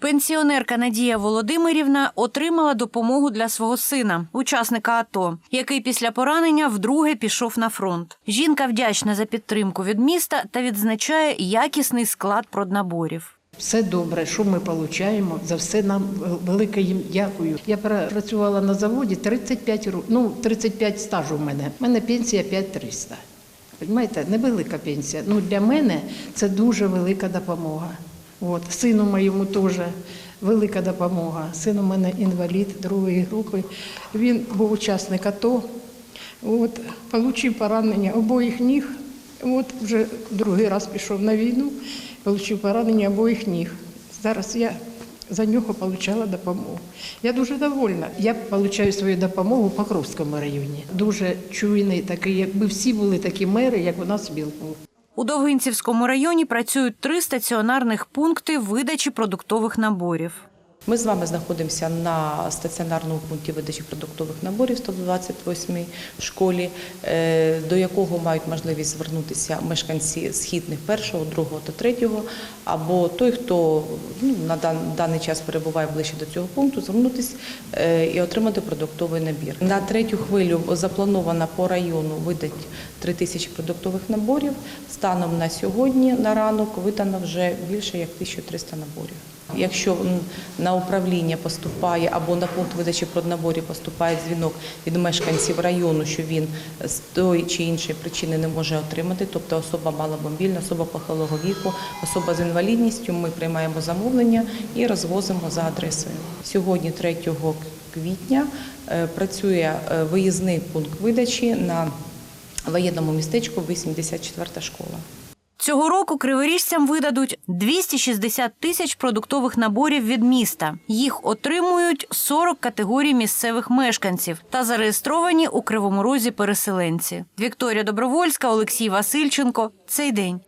Пенсіонерка Надія Володимирівна отримала допомогу для свого сина, учасника АТО, який після поранення вдруге пішов на фронт. Жінка вдячна за підтримку від міста та відзначає якісний склад проднаборів. Все добре, що ми отримуємо, за все нам велике їм дякую. Я працювала на заводі 35 років, ну 35 стажу в мене. У мене пенсія 5300. Розумієте, невелика пенсія. Ну для мене це дуже велика допомога. От сину моєму теж велика допомога. Син у мене інвалід другої групи. Він був учасник АТО. От, отримав поранення обоїх ніг. От вже другий раз пішов на війну, отримав поранення обоїх ніг. Зараз я за нього отримала допомогу. Я дуже довольна. Я отримую свою допомогу в Покровському районі. Дуже чуйний такий, якби всі були такі мери, як у нас Біл був. У Довгинцівському районі працюють три стаціонарних пункти видачі продуктових наборів. Ми з вами знаходимося на стаціонарному пункті видачі продуктових наборів 128-й школі, е, до якого мають можливість звернутися мешканці східних першого, другого та третього, або той, хто ну, на даний час перебуває ближче до цього пункту, звернутися е, і отримати продуктовий набір. На третю хвилю заплановано по району видати 3 тисячі продуктових наборів. Станом на сьогодні на ранок видано вже більше як 1300 наборів. Якщо на управління поступає або на пункт видачі проднаборів поступає дзвінок від мешканців району, що він з тої чи іншої причини не може отримати, тобто особа маломобільна, особа похилого віку, особа з інвалідністю, ми приймаємо замовлення і розвозимо за адресою. Сьогодні, 3 квітня, е, працює е, виїзний пункт видачі на воєнному містечку 84 школа. Цього року криворіжцям видадуть 260 тисяч продуктових наборів від міста. Їх отримують 40 категорій місцевих мешканців та зареєстровані у Кривому Розі переселенці. Вікторія Добровольська, Олексій Васильченко. Цей день.